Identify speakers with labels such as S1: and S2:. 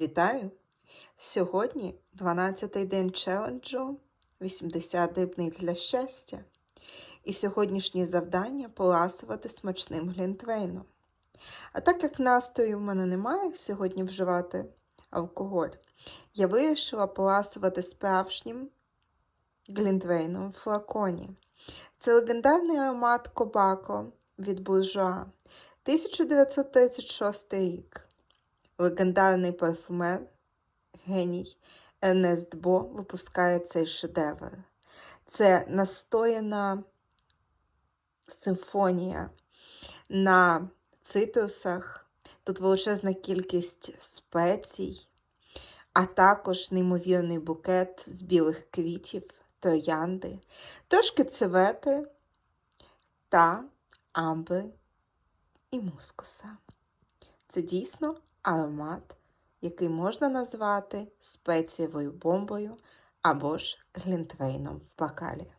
S1: Вітаю! Сьогодні 12-й день челенджу 80 дрібниць для щастя. І сьогоднішнє завдання поласувати смачним глінтвейном. А так як настрою в мене немає сьогодні вживати алкоголь, я вирішила поласувати справжнім глінтвейном в флаконі. Це легендарний аромат Кобако від буржуа 1936 рік. Легендарний парфумер, геній Ернест Бо випускає цей шедевр. Це настояна симфонія на цитрусах, тут величезна кількість спецій, а також неймовірний букет з білих квітів, троянди, трошки цевети та амбри і мускуса. Це дійсно аромат, який можна назвати спецієвою бомбою або ж глінтвейном в бокалі.